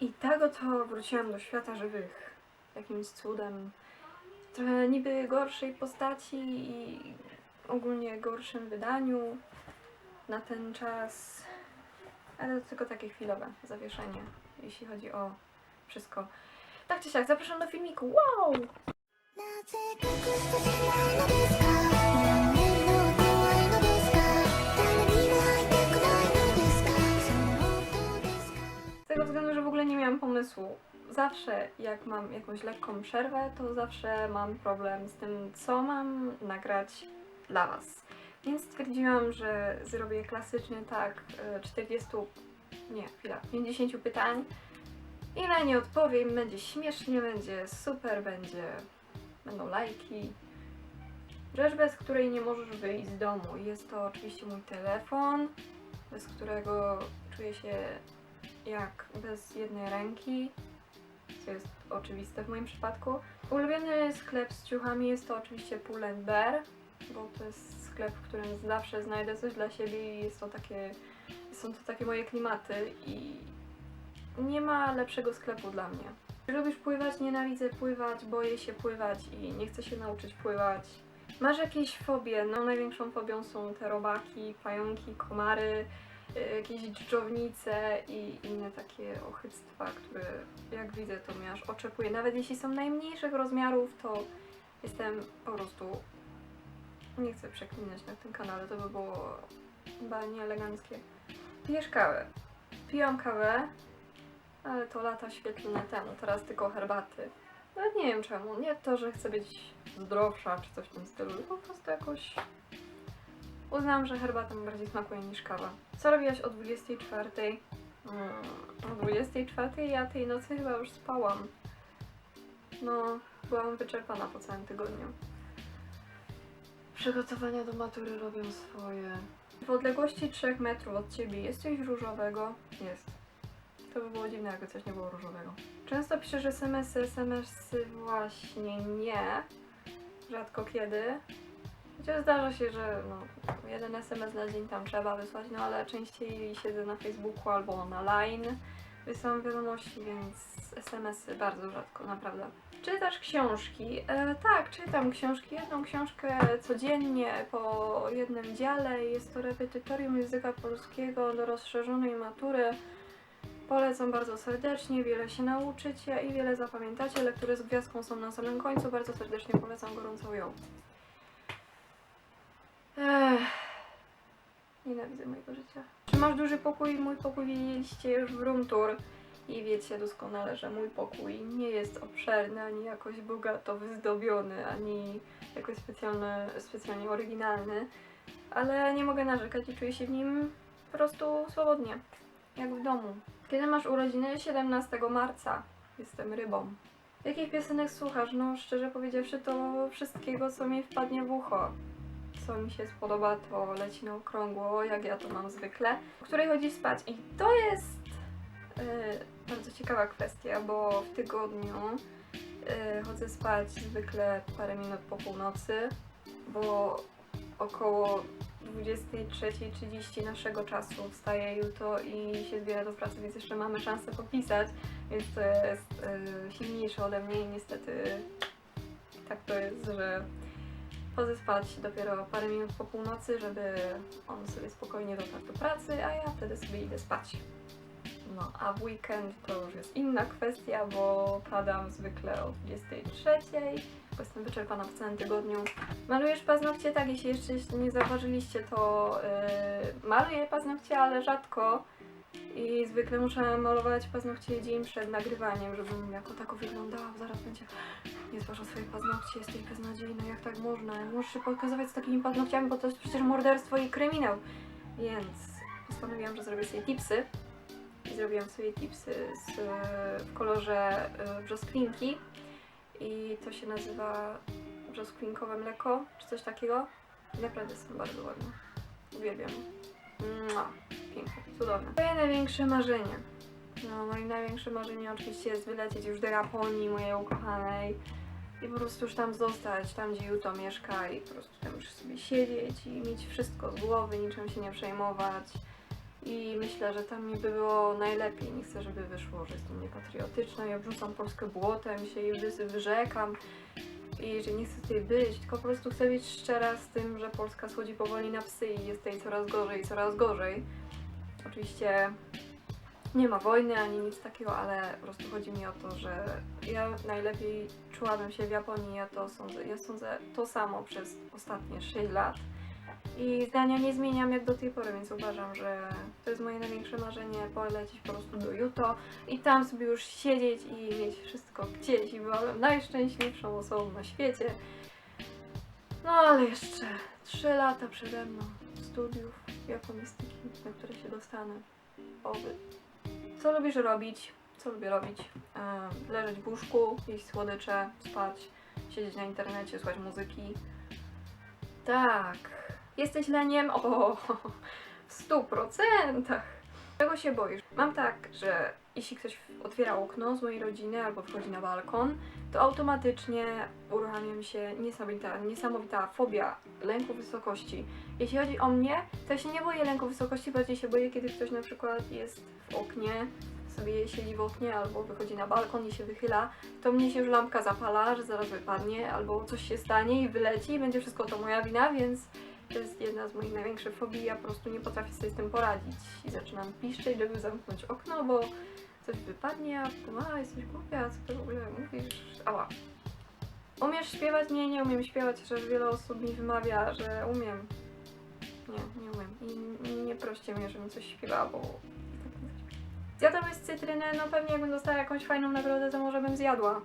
I tak oto wróciłam do świata żywych. Jakimś cudem. Trochę niby gorszej postaci i ogólnie gorszym wydaniu na ten czas. Ale to tylko takie chwilowe zawieszenie, jeśli chodzi o wszystko. Tak czy siak, zapraszam do filmiku. Wow! Tego względu, że w ogóle nie miałam pomysłu. Zawsze jak mam jakąś lekką przerwę, to zawsze mam problem z tym, co mam nagrać dla Was. Więc stwierdziłam, że zrobię klasycznie tak e, 40, nie, chwila, 50 pytań i na nie odpowiem. Będzie śmiesznie, będzie super, będzie, będą lajki. Rzecz, bez której nie możesz wyjść z domu. Jest to oczywiście mój telefon, bez którego czuję się jak bez jednej ręki, co jest oczywiste w moim przypadku. Ulubiony sklep z ciuchami jest to oczywiście Pull and Bear, bo to jest sklep, w którym zawsze znajdę coś dla siebie i jest to takie, są to takie moje klimaty i nie ma lepszego sklepu dla mnie. Lubisz pływać? Nienawidzę pływać, boję się pływać i nie chcę się nauczyć pływać. Masz jakieś fobie? No największą fobią są te robaki, pająki, komary, jakieś dżdżownice i inne takie ochyctwa, które jak widzę to mnie aż oczekuje. Nawet jeśli są najmniejszych rozmiarów, to jestem po prostu... Nie chcę przeklinać na tym kanale, to by było chyba nieeleganckie. Pijesz kawę. Piłam kawę, ale to lata świetlne temu, teraz tylko herbaty. Nawet nie wiem czemu. Nie to, że chcę być zdrowsza czy coś w tym stylu, po prostu jakoś uznałam, że herbata mi bardziej smakuje niż kawa. Co robiłaś o 24? Mm, o 24 ja tej nocy chyba już spałam. No, byłam wyczerpana po całym tygodniu. Przygotowania do matury robią swoje. W odległości 3 metrów od ciebie jest coś różowego? Jest. To by było dziwne, jakby coś nie było różowego. Często piszesz SMS-y, SMS-y właśnie nie. Rzadko kiedy. Chociaż zdarza się, że no, jeden SMS na dzień tam trzeba wysłać, no ale częściej siedzę na Facebooku albo na Line. Wysyłam wiadomości, więc SMS-y bardzo rzadko, naprawdę. Czytasz książki? E, tak, czytam książki. Jedną książkę codziennie po jednym dziale. Jest to repetytorium języka polskiego do rozszerzonej matury. Polecam bardzo serdecznie, wiele się nauczycie i wiele zapamiętacie. Lektury z gwiazdką są na samym końcu. Bardzo serdecznie polecam gorącą ją. Ech. Nienawidzę mojego życia. Czy masz duży pokój? Mój pokój widzieliście już w room tour i wiecie doskonale, że mój pokój nie jest obszerny, ani jakoś bogato wyzdobiony, ani jakoś specjalny, specjalnie oryginalny, ale nie mogę narzekać i czuję się w nim po prostu swobodnie, jak w domu. Kiedy masz urodziny? 17 marca. Jestem rybą. Jakich piosenek słuchasz? No, szczerze powiedziawszy, to wszystkiego, co mi wpadnie w ucho. Co mi się spodoba, to leci na okrągło, jak ja to mam zwykle. O której chodzi spać? I to jest yy, bardzo ciekawa kwestia, bo w tygodniu yy, chodzę spać zwykle parę minut po północy, bo około 23.30 naszego czasu wstaję jutro i się zbiera do pracy, więc jeszcze mamy szansę popisać, więc to jest y, silniejsze ode mnie i niestety tak to jest, że chodzę spać dopiero parę minut po północy, żeby on sobie spokojnie dotarł do pracy, a ja wtedy sobie idę spać. No, a w weekend to już jest inna kwestia, bo padam zwykle o 23.00, bo jestem wyczerpana w całym tygodniu. Malujesz paznokcie? Tak, jeśli jeszcze nie zauważyliście, to yy, maluję paznokcie, ale rzadko. I zwykle muszę malować paznokcie dzień przed nagrywaniem, żebym jako tako wyglądała. Zaraz będzie, nie zważ o swoje paznokcie, jesteś beznadziejna, jak tak można? Możesz się pokazywać z takimi paznokciami, bo to jest przecież morderstwo i kryminał. Więc postanowiłam, że zrobię sobie tipsy. I zrobiłam sobie tipsy z, w kolorze y, brzoskwinki. I to się nazywa brzoskwinkowe mleko, czy coś takiego. I naprawdę są bardzo ładne. Uwielbiam. Mua, piękne, cudowne. Moje największe marzenie. No, moim największym marzeniem oczywiście jest wylecieć już do Japonii, mojej ukochanej. I po prostu już tam zostać, tam gdzie Juto mieszka i po prostu tam już sobie siedzieć i mieć wszystko z głowy, niczym się nie przejmować. I myślę, że tam mi by było najlepiej. Nie chcę, żeby wyszło, że jestem niepatriotyczna. Ja wrzucam Polskę błotem, się wy- wyrzekam i że nie chcę tutaj być, tylko po prostu chcę być szczera z tym, że Polska schodzi powoli na psy i jest tej coraz gorzej i coraz gorzej. Oczywiście nie ma wojny ani nic takiego, ale po prostu chodzi mi o to, że ja najlepiej czułabym się w Japonii, ja to sądzę, ja sądzę to samo przez ostatnie 6 lat. I zdania nie zmieniam jak do tej pory, więc uważam, że to jest moje największe marzenie, polecieć po prostu do Juto i tam sobie już siedzieć i mieć wszystko gdzieś i byłabym najszczęśliwszą osobą na świecie. No ale jeszcze 3 lata przede mną studiów japonistyki, na które się dostanę. Oby. Co lubisz robić? Co lubię robić? Leżeć w łóżku, jeść słodycze, spać, siedzieć na internecie, słuchać muzyki. Tak. Jesteś leniem? O, w stu procentach. Czego się boisz? Mam tak, że jeśli ktoś otwiera okno z mojej rodziny albo wchodzi na balkon, to automatycznie uruchamia mi się niesamowita, niesamowita fobia lęku wysokości. Jeśli chodzi o mnie, to ja się nie boję lęku wysokości, bardziej się boję, kiedy ktoś na przykład jest w oknie, sobie siedzi w oknie albo wychodzi na balkon i się wychyla, to mnie się już lampka zapala, że zaraz wypadnie, albo coś się stanie i wyleci i będzie wszystko to moja wina, więc to jest jedna z moich największych fobii. Ja po prostu nie potrafię sobie z tym poradzić i zaczynam piszczeć, żeby zamknąć okno, bo coś wypadnie, a potem, a jesteś głupia, co ty w ogóle mówisz? Ała. Umiesz śpiewać? Nie, nie umiem śpiewać, chociaż wiele osób mi wymawia, że umiem. Nie, nie umiem. I nie proście mnie, żebym coś śpiewała, bo... Zjadłabyś cytrynę? No pewnie jakbym dostała jakąś fajną nagrodę, to może bym zjadła.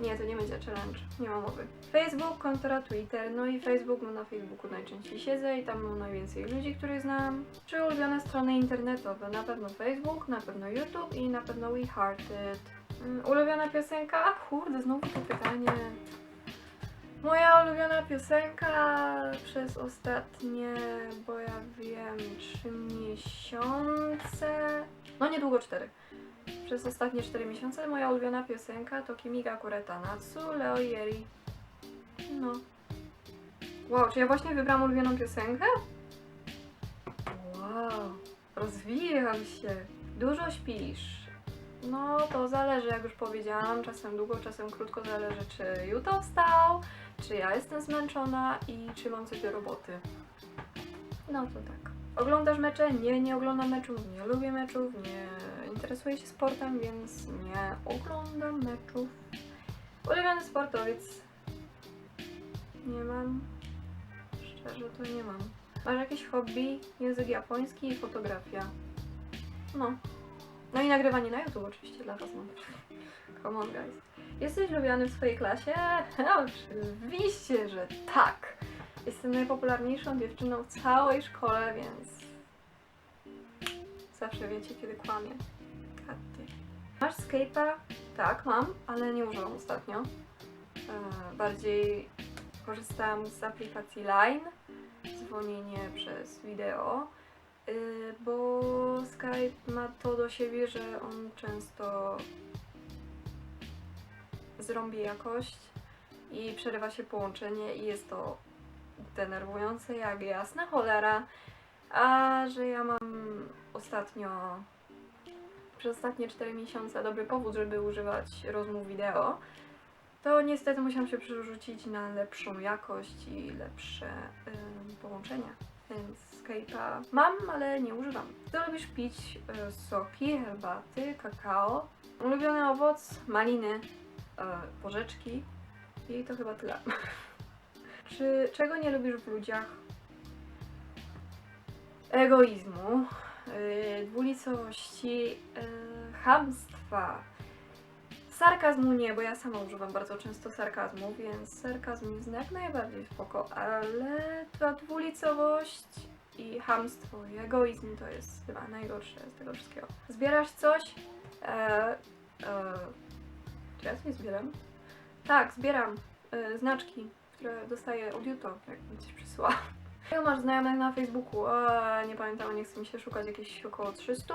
Nie, to nie będzie challenge, nie ma mowy. Facebook, kontra Twitter, no i Facebook, no na Facebooku najczęściej siedzę i tam mam najwięcej ludzi, których znam. Czy ulubione strony internetowe? Na pewno Facebook, na pewno YouTube i na pewno WeHearted. Mm, Ulubiona piosenka? A kurde, znowu to pytanie. Moja ulubiona piosenka przez ostatnie, bo ja wiem, trzy miesiące. No niedługo cztery. Przez ostatnie 4 miesiące moja ulubiona piosenka to Kimiga Kureta Natsu, Leo Yeri. No. Wow, czy ja właśnie wybrałam ulubioną piosenkę? Wow, rozwijam się. Dużo śpisz. No, to zależy, jak już powiedziałam. Czasem długo, czasem krótko zależy, czy Juto wstał, czy ja jestem zmęczona i czy mam coś do roboty. No to tak. Oglądasz mecze? Nie, nie oglądam meczów, nie lubię meczów, nie interesuję się sportem, więc nie oglądam meczów. Ulubiony sportowiec? Nie mam. Szczerze to nie mam. Masz jakieś hobby? Język japoński i fotografia. No. No i nagrywanie na YouTube oczywiście dla Was mam. Come on guys. Jesteś lubiany w swojej klasie? Oczywiście, że tak. Jestem najpopularniejszą dziewczyną w całej szkole, więc zawsze wiecie, kiedy kłamię. Masz Skype'a? Tak, mam, ale nie używam ostatnio. E, bardziej korzystam z aplikacji Line, dzwonienie przez wideo, y, bo Skype ma to do siebie, że on często zrąbie jakość i przerywa się połączenie i jest to denerwujące jak jasna cholera, a że ja mam ostatnio przez ostatnie 4 miesiące dobry powód, żeby używać rozmów wideo, to niestety musiałam się przerzucić na lepszą jakość i lepsze ym, połączenia. Więc Skype'a mam, ale nie używam. Ty lubisz pić y, soki, herbaty, kakao. Ulubiony owoc? Maliny, y, porzeczki i to chyba tyle. Czy czego nie lubisz w ludziach? Egoizmu, yy, dwulicowości, yy, chamstwa. Sarkazmu nie, bo ja sama używam bardzo często sarkazmu, więc sarkazm jest jak najbardziej spoko, ale ta dwulicowość i chamstwo i egoizm to jest chyba najgorsze z tego wszystkiego. Zbierasz coś? E, e, czy ja coś zbieram? Tak, zbieram e, znaczki, które dostaję od Juto, jak mi coś przysłała. Ilu masz znajomych na Facebooku? A, nie pamiętam, nie chce mi się szukać jakieś około 300?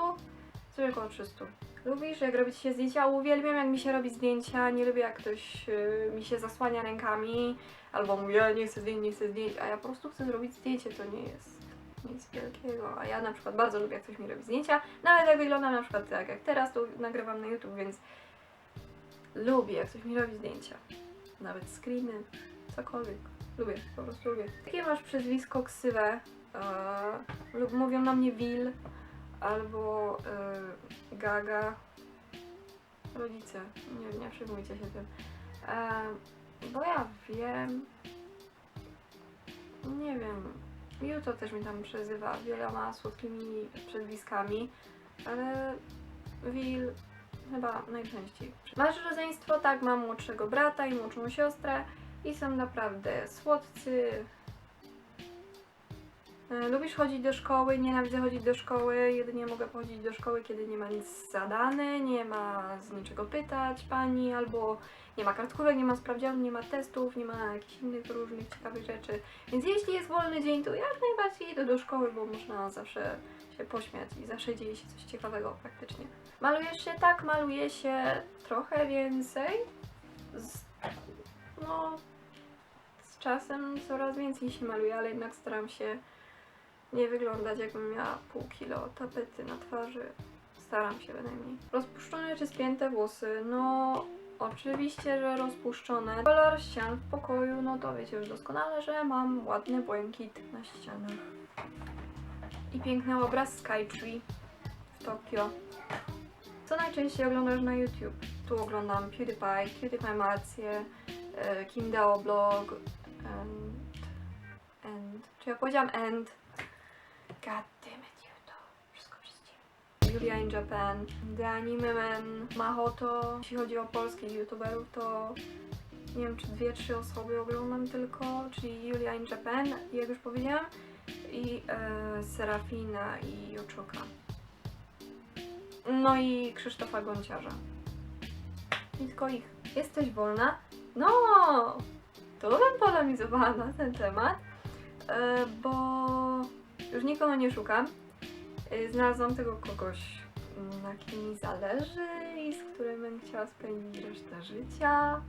Coś około 300. Lubisz jak robić się zdjęcia? Uwielbiam jak mi się robi zdjęcia, nie lubię jak ktoś y, mi się zasłania rękami albo mówi, ja nie chcę zdjęć, nie chcę zdjęć, a ja po prostu chcę zrobić zdjęcie, to nie jest nic wielkiego. A ja na przykład bardzo lubię, jak ktoś mi robi zdjęcia, no ale tak wyglądam na przykład tak jak teraz, to nagrywam na YouTube, więc lubię, jak ktoś mi robi zdjęcia. Nawet screeny, cokolwiek. Lubię, po prostu lubię. Jakie masz przezwisko ksywę? Eee, lub mówią na mnie Will albo eee, Gaga. Rodzice, nie, nie przejmujcie się tym. Eee, bo ja wiem. Nie wiem. Juto też mi tam przezywa wieloma słodkimi przezwiskami, ale Will chyba najczęściej. Masz rodzeństwo? Tak, mam młodszego brata i młodszą siostrę i są naprawdę słodcy. E, Lubisz chodzić do szkoły? Nienawidzę chodzić do szkoły. Jedynie mogę chodzić do szkoły, kiedy nie ma nic zadane, nie ma z niczego pytać pani, albo nie ma kartkówek, nie ma sprawdzianów, nie ma testów, nie ma jakichś innych różnych ciekawych rzeczy. Więc jeśli jest wolny dzień, to jak najbardziej idę do szkoły, bo można zawsze się pośmiać i zawsze dzieje się coś ciekawego praktycznie. Malujesz się? Tak, maluję się trochę więcej. Z, no, z czasem coraz więcej się maluję, ale jednak staram się nie wyglądać jakbym miała pół kilo tapety na twarzy. Staram się bynajmniej. Rozpuszczone czy spięte włosy? No, oczywiście, że rozpuszczone. Kolor ścian w pokoju, no to wiecie już doskonale, że mam ładny błękit na ścianach. I piękny obraz Skytree w Tokio. Co najczęściej oglądasz na YouTube? Tu oglądam PewDiePie, PewDiePie ma rację, e, Kim Dao Blog, and, and, czy ja powiedziałam and? God damn it, YouTube. Wszystko. Julia in Japan, The Anime Man, Mahoto. Jeśli chodzi o polskich YouTuberów, to nie wiem, czy dwie, trzy osoby oglądam tylko, czyli Julia in Japan, jak już powiedziałam, i e, Serafina i Joczuka. No i Krzysztofa Gonciarza. I tylko ich. Jesteś wolna? No! To bym polemizowała na ten temat, e, bo już nikogo nie szukam. E, Znalazłam tego kogoś, na kim mi zależy i z którym bym chciała spędzić resztę życia.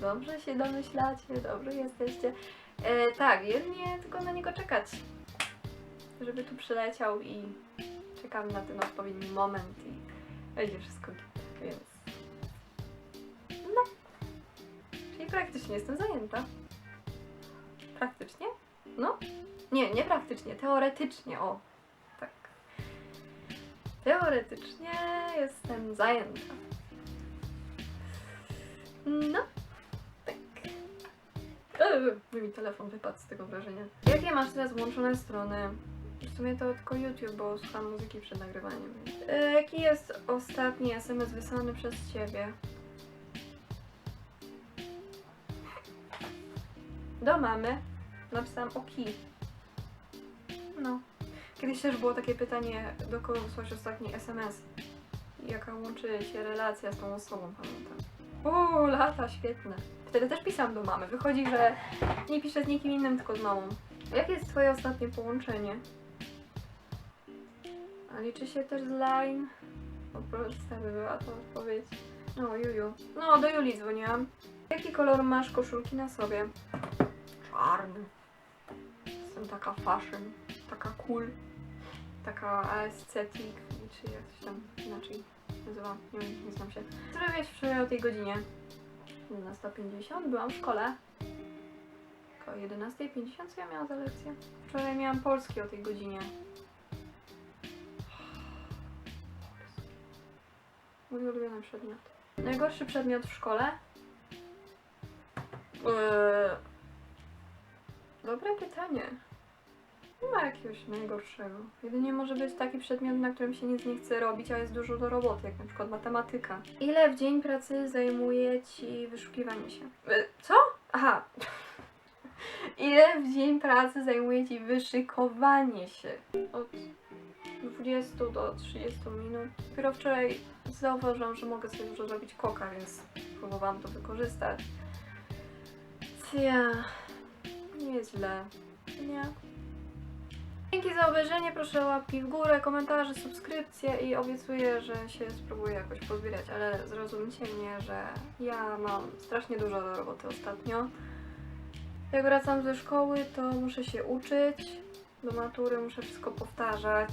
Dobrze się domyślacie, dobrze jesteście. E, tak, jedynie tylko na niego czekać. Żeby tu przyleciał i czekam na ten odpowiedni moment i będzie wszystko git, praktycznie jestem zajęta. Praktycznie? No. Nie, nie praktycznie, teoretycznie, o. Tak. Teoretycznie jestem zajęta. No. Tak. Eee, mi telefon wypadł z tego wrażenia. Jakie masz teraz włączone strony? W sumie to tylko YouTube, bo słucham muzyki przed nagrywaniem. E, jaki jest ostatni SMS wysłany przez Ciebie? Do mamy. Napisałam oki. No. Kiedyś też było takie pytanie, do kogo wysłać ostatni SMS. Jaka łączy się relacja z tą osobą, pamiętam. O, lata, świetne. Wtedy też pisałam do mamy. Wychodzi, że nie piszę z nikim innym, tylko z mamą. Jakie jest Twoje ostatnie połączenie? A liczy się też z line? Po prostu by była to odpowiedź. No, Juju. No, do Julii dzwoniłam. Jaki kolor masz koszulki na sobie? Czarny. Jestem taka fashion, taka cool, taka aesthetic, czy jak się tam inaczej nazywa, nie wiem, nie znam się. Co robiłeś wczoraj o tej godzinie? 11.50, byłam w szkole. O 11.50 co ja miałam za lekcję? Wczoraj miałam polski o tej godzinie. Mój ulubiony przedmiot. Najgorszy przedmiot w szkole? Eee... Dobre pytanie. Nie ma jakiegoś najgorszego. Jedynie może być taki przedmiot, na którym się nic nie chce robić, a jest dużo do roboty, jak na przykład matematyka. Ile w dzień pracy zajmuje Ci wyszukiwanie się? E, Co? Aha. Ile w dzień pracy zajmuje Ci wyszykowanie się? Od 20 do 30 minut. Dopiero wczoraj zauważyłam, że mogę sobie dużo zrobić koka, więc próbowałam to wykorzystać. Ja. Nieźle. Nie. Dzięki za obejrzenie, proszę łapki w górę, komentarze, subskrypcje i obiecuję, że się spróbuję jakoś pozbierać, ale zrozumcie mnie, że ja mam strasznie dużo do roboty ostatnio. Jak wracam ze szkoły, to muszę się uczyć, Do matury muszę wszystko powtarzać.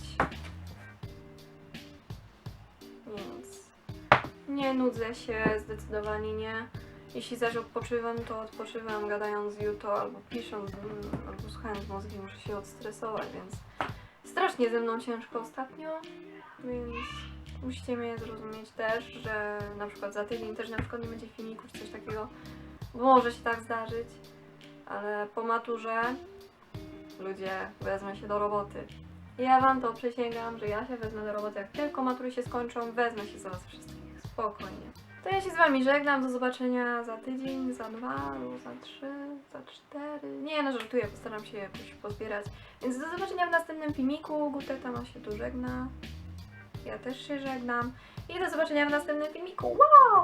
Więc nie nudzę się, zdecydowanie nie. Jeśli zaś odpoczywam, to odpoczywam gadając z Juto albo pisząc, mm, albo słuchając mózgi, muszę się odstresować, więc strasznie ze mną ciężko ostatnio, więc musicie mnie zrozumieć też, że na przykład za tydzień też na przykład nie będzie filmiku czy coś takiego, bo może się tak zdarzyć, ale po maturze ludzie wezmę się do roboty. Ja wam to przysięgam, że ja się wezmę do roboty, jak tylko matury się skończą, wezmę się za was wszystkich, spokojnie. To ja się z wami żegnam, do zobaczenia za tydzień, za dwa, za trzy, za cztery. Nie no, żartuję, postaram się jakoś pozbierać. Więc do zobaczenia w następnym filmiku. Guteta ma się tu żegna. Ja też się żegnam. I do zobaczenia w następnym filmiku. Wow!